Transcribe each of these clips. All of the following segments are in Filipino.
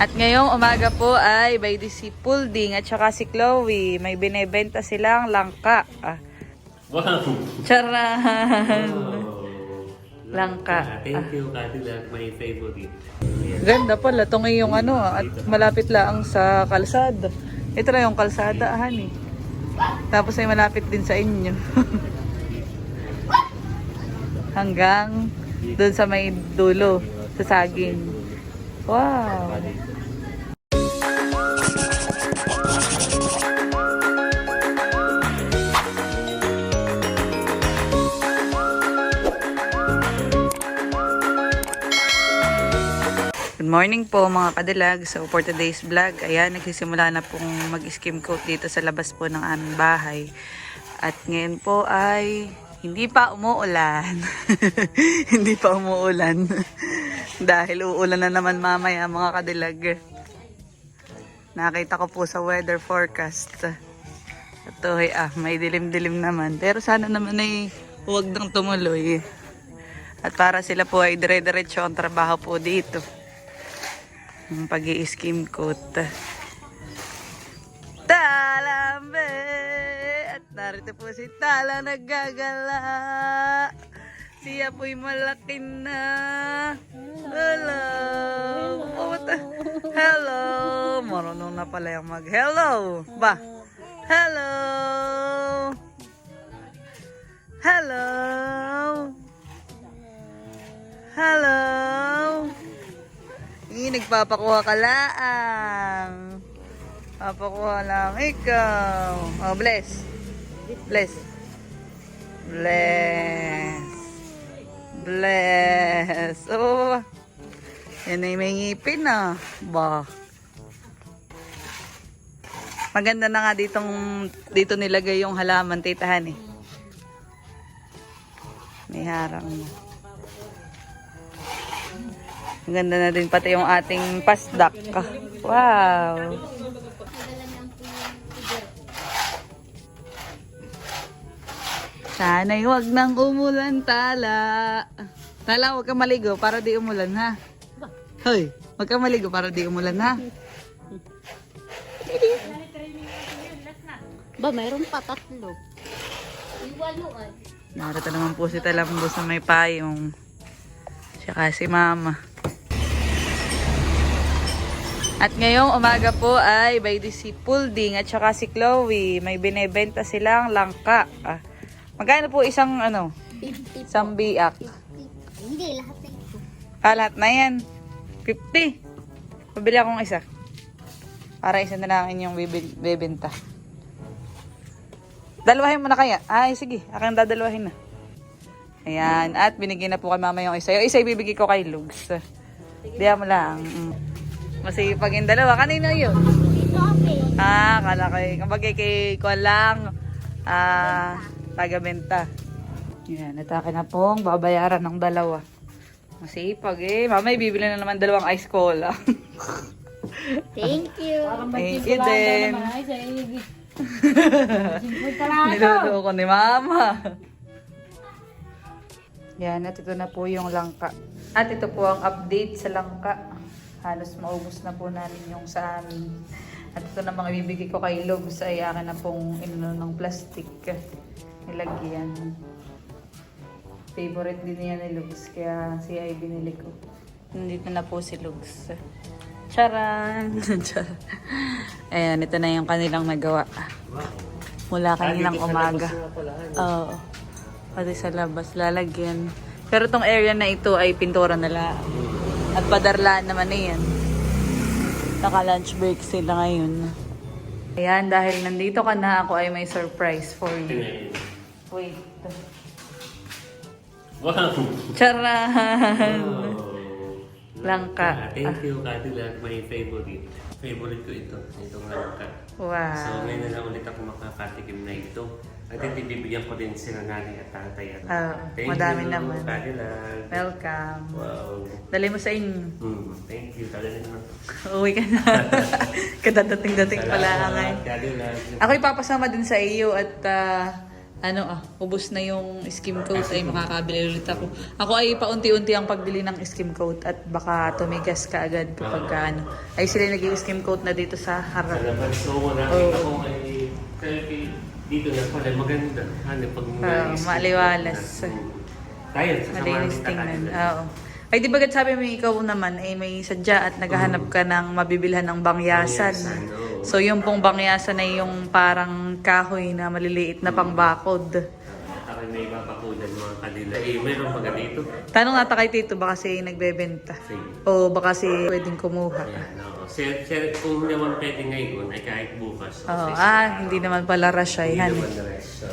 At ngayong umaga po ay by the si Pulding at saka si Chloe. May binebenta silang langka. Ah, Wow! charan! Wow. Langka. Thank you, Cadillac. My favorite. Ganda pala. Ito yung ano at malapit lang sa kalsada. Ito na yung kalsada, honey. Tapos ay malapit din sa inyo. Hanggang doon sa may dulo, sa saging. Wow! Good morning po mga kadilag. So for today's vlog, ayan, nagsisimula na pong mag-skim coat dito sa labas po ng aming bahay. At ngayon po ay hindi pa umuulan. hindi pa umuulan. Dahil uulan na naman mamaya mga kadilag. Nakita ko po sa weather forecast. Ito ay ah, may dilim-dilim naman. Pero sana naman ay huwag nang tumuloy. At para sila po ay dire-diretso ang trabaho po dito. Ang pag skim coat. Talambe! At narito po si Tala naggagala. Siya po'y malaki na. Hello! Oh, what the- Hello! Marunong na pala yung mag-hello. Ba? Hello! Hello! Hello! Hindi, nagpapakuha ka lang. Papakuha lang ikaw. Oh, bless. Bless. Bless. Bless. Oh, yan ay may ngipin ah. Ba. Maganda na nga ditong, dito nilagay yung halaman, titahan eh. May harang na. Ang ganda na din pati yung ating pasdak. Wow. Sana'y wag nang umulan, Tala. Tala, wag kang maligo para di umulan, ha? Hoy, wag kang maligo para di umulan, ha? Ba, mayroon pa tatlo. Iwaluan. Narito naman po si Talambo sa may payong. Siya si Mama. At ngayong umaga po ay by the si Pulding at saka si Chloe. May binebenta silang langka. Ah, magkano po isang ano? 50 Isang biak. Hindi, lahat na ito. Ah, lahat na yan. 50. Pabili akong isa. Para isa na lang ang inyong bebenta. Dalawahin mo na kaya? Ay, sige. Aking dadalawahin na. Ayan. At binigyan na po kay mama yung isa. Yung isa ibibigay ko kay Lugs. Diyan mo lang. Mm. Masipag yung dalawa. Kanino yun? Ah, kala kay, kapag kay Kuan lang, ah, taga-benta. Yan, atake na pong babayaran ng dalawa. Masipag eh. Mamay, bibili na naman dalawang ice cola. Thank you. Thank you din. Niloloko ni mama. Yan, at ito na po yung langka. At ito po ang update sa langka. Halos maubos na po namin yung sa amin. At ito na mga ibibigay ko kay Logs ay akin na pong inuno ng plastic. Nilagyan. Favorite din niya ni Logs, kaya siya ay binili ko. Nandito na po si Logs. Charan! Ayan, ito na yung kanilang nagawa. Mula kaninang umaga. Oo. Pati sa labas, lalagyan. Pero tong area na ito ay pintura na lang. At padarlaan naman na yan. Naka-lunch break sila ngayon. Ayan, dahil nandito ka na, ako ay may surprise for you. Wait. Wow! Charan! Wow. Langka. Thank you, Cadillac. My favorite. Favorite ko ito. Itong langka. So, Wow. ngayon na lang ulit ako makakatikim na ito. At hindi bibigyan ko din sila nanay at tatay. Ah, Thank madami you, naman. Cadillac. Welcome. Wow. Dali mo sa inyo. Hmm, thank you. Cadillac naman. Uwi ka na. Kadadating-dating pala nga. Cadillac. Ako ipapasama din sa iyo at ah, ano ah, ubos na yung skim coat ay makakabili ulit ako. Ako ay paunti-unti ang pagbili ng skim coat at baka tumigas ka agad kapag ka, ano. Ay sila nag skim coat na dito sa Sa harap. labas, so nakita Oo. ko ay kaya kay- dito na pala maganda. Ano, pag na. Mm. Tayo, sasamahan Malinis tingnan. Oo. Ay di bagat sabi mo ikaw naman ay may sadya at naghahanap ka ng mabibilhan ng bangyasan. Bangyasan, oo. So yung pong bangyasan ay yung parang kahoy na maliliit na pangbakod. At ako may babakudan mga kanila. Eh, meron pa dito. Tanong nata kay Tito baka si nagbebenta. Sige. O baka si pwedeng kumuha. Ayan, oo. Sir, sir, kung naman pwede ngayon, ay kahit bukas. Oo. Okay, Ah, hindi naman pala rush ay Hindi han. naman na rest. So,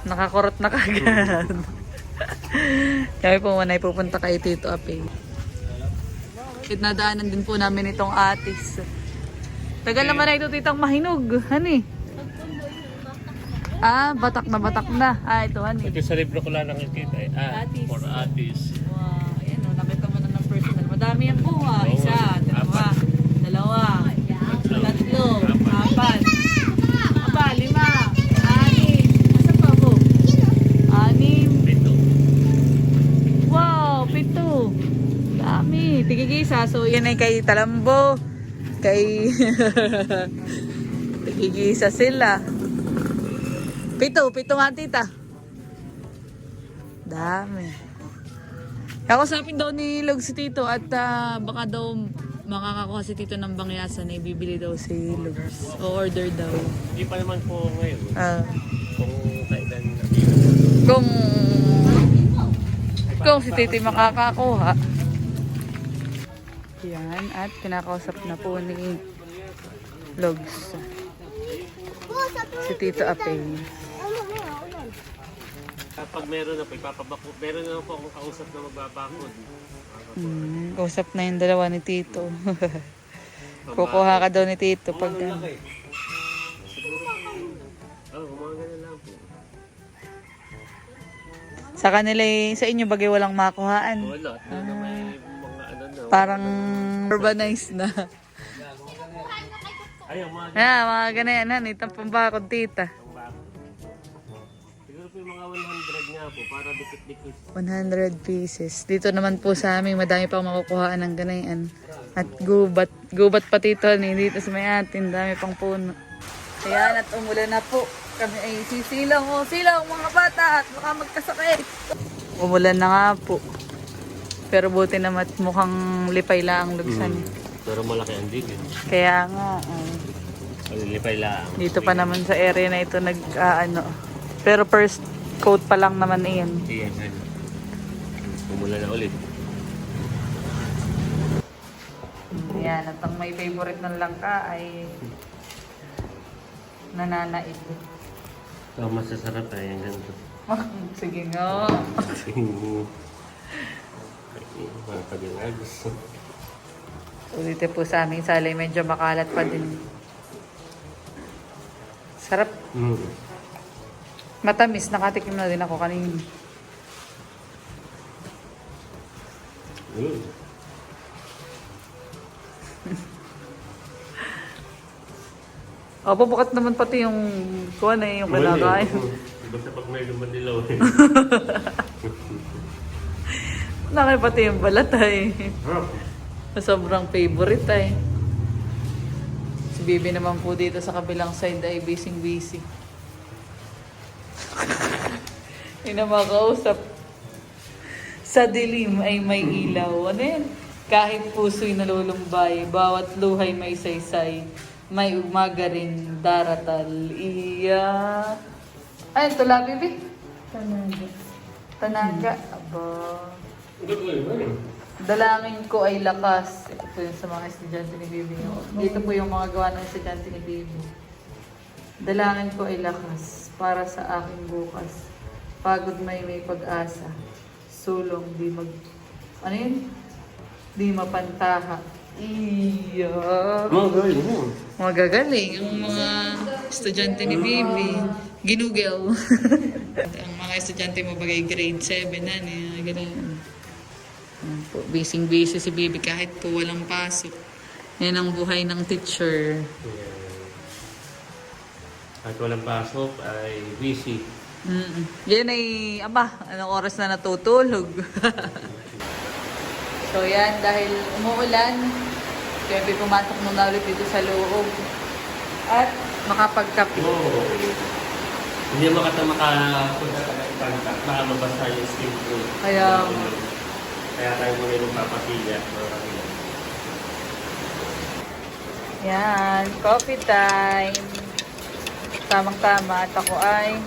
Nakakurot na kagad. Kami po muna ay pupunta kay Tito Ape. Nadaanan din po namin itong atis. Tagal naman na ito titang mahinog. Hani? Ah, batak na batak na. Ah, ito hani. Ito sa libro ko lang nakikita. eh. Ah, Atis. for atis. Wow, ayan o, nakita mo na ng personal. Madami ang bunga. Oo, Isa, dalawa, dalawa, tatlo, apat, aba, lima, anim. Asa pa po? Anim. Ito. Wow, pito. Dami. Tigigisa. So, yan ay kay Talambo. Kay... Tigigisa sila. Pito. Pito nga, tita. Dami. Kakusapin daw ni Log si Tito at ah, baka daw makakakuha si Tito ng bangyasan na ibibili daw si Logs. O order daw. Hindi pa naman po ngayon. Ah, Kung kailan na kung kung si Titi makakakuha. Yan, at kinakausap na po ni Logs. Si Tito Apeng. Kapag meron na po, ipapabako. Meron na po akong kausap na magbabakod. Hmm, kausap na yung dalawa ni Tito. Kukuha ka daw ni Tito pag Ano laki? Oh, mga lang po. sa kanila eh, sa inyo bagay walang makuhaan. Wala. Na may mga ano na. Parang urbanized na. Ayaw, mga Kaya mga ganayan, itang pambakod tita. Siguro po yung mga 100 nga po, para dikit-dikit. 100 pieces. Dito naman po sa amin, madami pang makukuhaan ng ganayan. At gubat. Gubat pa tito ni dito sa may atin. Dami pang puno. Ayan, at umulan na po. Kami ay sisilang o silang mga bata at baka magkasakit. Umulan na nga po. Pero buti naman mukhang lipay lang ang lugsan. Pero malaki ang digit. Kaya nga, ay, Palilipay lang. dito pa naman sa area na ito nag, ah, ano. Pero first coat pa lang naman iyan. Iyan, yan. Umula na ulit. Yan, at ang may favorite ng langka ay nananaid. So, masasarap eh, yung ganito. Sige nga. Mga pag-ilagos. Ulit po sa aming salay, medyo makalat pa din. Sarap. Mm. Matamis, nakatikim na din ako kanina. Mm. O, pabukat naman pati yung kuha na yung kinakain. Basta pag may lumadilaw eh. Nakay pati yung balat ay. Sobrang favorite ay. Si Bibi naman po dito sa kabilang side ay busy-busy. Hindi na makausap. Sa dilim ay may ilaw. Ano yan? Kahit puso'y nalulumbay, bawat luhay may saysay, may umaga rin daratal. Iya. Ay, ito la, Bibi. Tanaga. Tanaga. Aba. Dalangin ko ay lakas. Ito po yung sa mga estudyante ni Bibi. Dito po yung mga gawa ng estudyante ni Bibi. Dalangin ko ay lakas para sa aking bukas. Pagod may may pag-asa. Sulong di mag... Ano yun? Di mapantaha. Iya. Mga galing mo. Magagaling ang mga estudyante ni Bibi. Ginugel. ang mga estudyante mo bagay grade 7 na niya. Ganun. Po, Busy-busy si Bibi kahit po walang pasok. Yan ang buhay ng teacher. At walang pasok ay busy. Mm Yan ay, aba, anong oras na natutulog? so yan, dahil umuulan, kaya pumasok muna ulit dito sa loob. At makapagkape. Oo. Hindi mo kata makapunta ka ng panta. Baka mabasa yung skin. Kaya- Kaya tayo muna yung papasila. mga kapila. Yan, coffee time. Tamang-tama at ako ay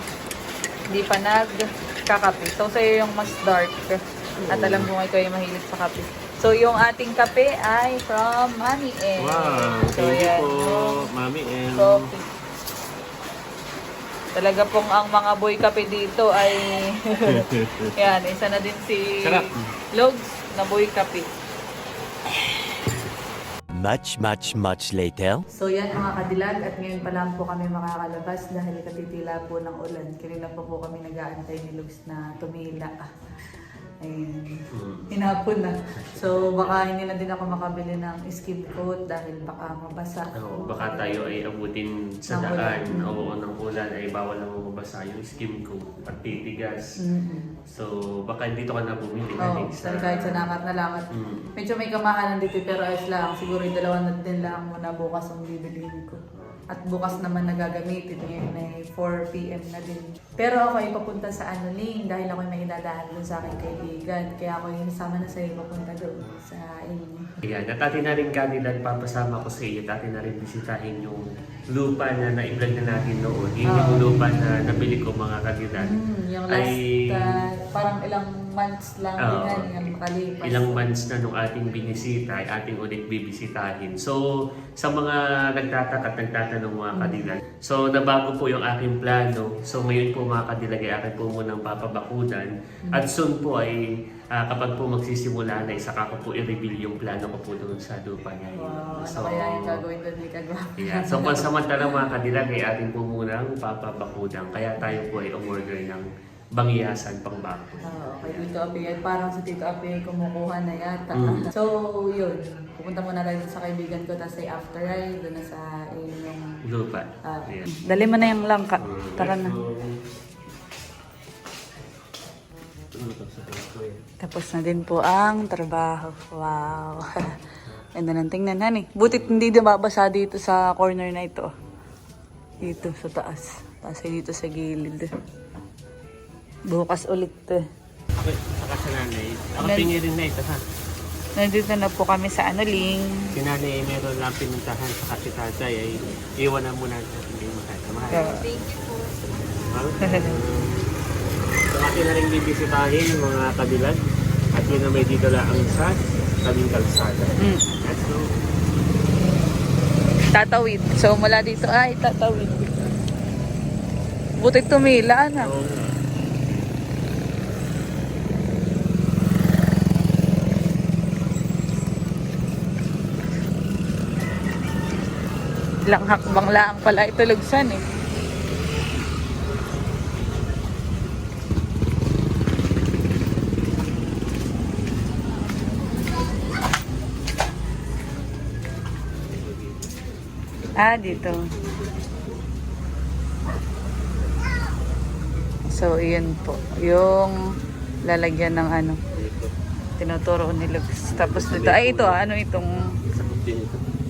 hindi pa nagkakape. So, sa'yo yung mas dark. At alam ko nga ikaw ay mahilig sa kape. So, yung ating kape ay from Mami M. Wow! So, Thank you po, Mami M. coffee. Talaga pong ang mga boy kape dito ay... yan, isa na din si Sarap. Logs na boy kape. Much, much, much later. So yan mga kadilag at ngayon pa lang po kami makakalabas dahil katitila po ng ulan. Kanina pa po kami nag-aantay ni Lugs na tumila. Ayun. Hinapon na. So baka hindi na din ako makabili ng skin coat dahil baka mabasa. Oo, baka tayo ay abutin sa Ng daan. ulan. Oo, ng ulan ay bawal lang mabasa yung skin ko at titigas. Mm-hmm. So, baka dito ka na bumili. Oo, dahil so kahit sa nakat na lang at Mm. medyo may kamahalan dito pero ayos lang. Siguro yung dalawa na din lang muna bukas ang bibiliin ko. At bukas naman nagagamitin. Ngayon ay 4pm na din. Pero ako ay papunta sa ano Ling dahil ako ay may idadaan dun sa aking kaibigan. Kaya ako yung sama na sa'yo papunta doon sa inyo. Ayan, at dati na rin kanila papasama ko sa iyo, dati na rin bisitahin yung lupa na na-vlog na natin noon. Yun yung Oo. lupa na nabili ko mga kandidat. Mm, yung last, Ay- uh, parang ilang months lang din Oo. yan yung makalipas. Ilang months na nung ating binisita ay ating ulit bibisitahin. So, sa mga nagtataka at nagtatanong mga kadilag, so nabago po yung aking plano. So, ngayon po mga kadilag ay akin po munang papabakudan. At soon po ay ah, kapag po magsisimula na, saka ko po i-reveal yung plano ko po doon sa lupa na yun. Wow, ano kaya yung gagawin doon ni Kagwa? Yeah. So, pansamantala mga kadilag ay ating po munang papabakudan. Kaya tayo po ay umorder ng bangyasan pang bako. Oo, kay Tito Api. Ay parang si Tito Api ay kumukuha na yata. Mm. So, yun. Pupunta muna tayo sa kaibigan ko. Tapos ay after ay doon na sa inyong... Lupa. ah, Yeah. Dali mo na yung langka. Mm, Tara na. Sa? Tapos na din po ang trabaho. Wow. Ganda ng tingnan, honey. Butit hindi din babasa dito sa corner na ito. Dito sa taas. Tapos dito sa gilid. Bukas ulit. eh. Ako, saka sa nanay. Ako Nan- pingi rin na ito ha. Nandito na po kami sa Anoling. Si nanay ay meron lang pinuntahan saka si tatay ay iwan na muna natin hindi. Mahal. Thank you po. So atin na rin bibisitahin yung mga kabilag. At yun na may dito lang sa tabing kalsada. Mm. Let's go. Tatawid. So mula dito ay tatawid. Butit tumila na. So, Ilang hakbang lang pala ito lugsan eh. Ah, dito. So, iyan po. Yung lalagyan ng ano, tinuturo ni Lux. Tapos dito, ay ito, ah, ano itong.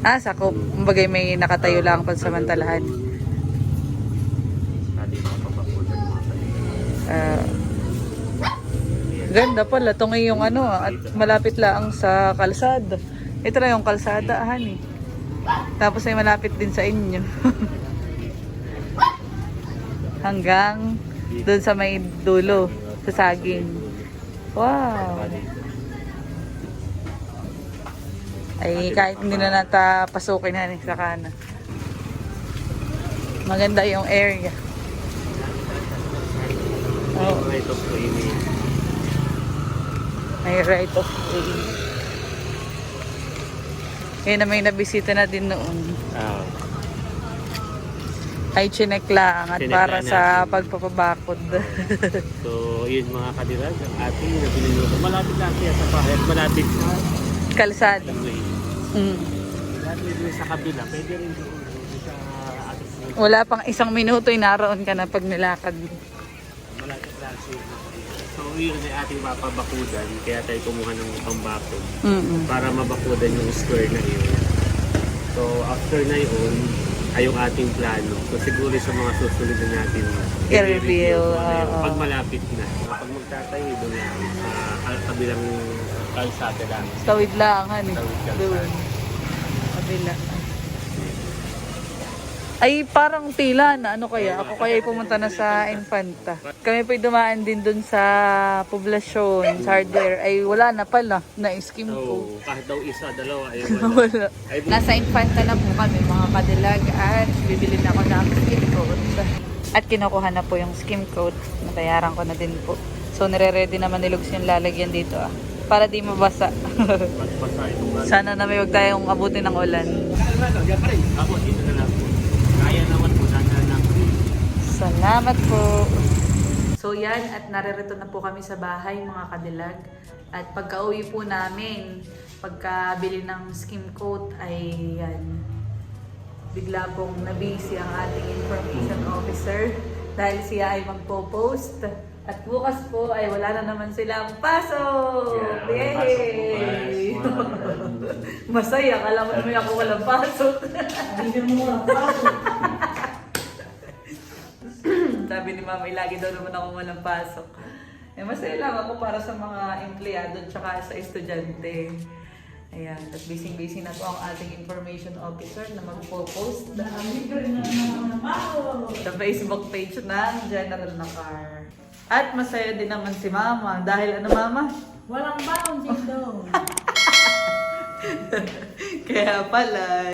Ah, sakop. Kumbagay may nakatayo lang pansamantalahan. Ah, ganda pala. Ito yung ano, at malapit lang sa kalsada. Ito na yung kalsada, han eh. Tapos ay malapit din sa inyo. Hanggang doon sa may dulo, sa saging. Wow. Ay, kahit hindi na nata pasukin na sa kanan. Maganda yung area. Oo. Right of way May right of way. Kaya na may nabisita na din noon. Ah, Ay, chinek lang at Chinek para sa natin. pagpapabakod. so, yun mga kadilag. Ang ating nabili nito. Malapit lang siya sa bahay. Malapit sa Kalsada. way. Mm. Lahat din sa kabila. Pwede rin doon doon sa ating Wala pang isang minuto, naroon ka na pag nilakad. Wala klase. So yun ay ating mapabakudan, kaya tayo kumuha ng pambakod Mm-mm. para mabakudan yung square na yun. So after na yun, ay yung ating plano. So siguro sa mga susunod na natin yun, oo. pag malapit na. Kapag magtatayo doon sa uh, kabilang kalsada lang. Tawid lang, hani. Tawid lang, Doon. Kabila. Ay, parang tila na. Ano kaya? Ako kaya pumunta na sa Infanta. Kami po'y dumaan din dun sa poblasyon, sa hardware. Ay, wala na pala. Na-skim ko. So kahit daw isa, dalawa, ay wala. Wala. Ay, bu- Nasa Infanta na po kami mga kadilag at bibili na ako ng skim coat. At kinukuha na po yung skim coat. Natayaran ko na din po. So nire-ready naman ni Lugs yung lalagyan dito ah. Para di mabasa. Ano. Sana na may wag tayong abutin ng ulan. Salamat po. So yan, at naririto na po kami sa bahay mga kadilag. At pagka uwi po namin, pagkabili ng skim coat ay yan. Bigla pong nabisi ang ating information officer dahil siya ay magpo-post. At bukas po ay wala na naman silang pasok! Yeah, walang Yay! pasok. Masaya, kala mo naman ako walang pasok. Sabi ni Mama, lagi daw naman ako walang pasok. Eh, masaya lang ako para sa mga empleyado at saka sa estudyante. Ayan, at busy-busy na po ang ating information officer na magpo-post sa Facebook page ng General Nakar. At masaya din naman si Mama dahil ano Mama? Walang baon dito. Kaya pala,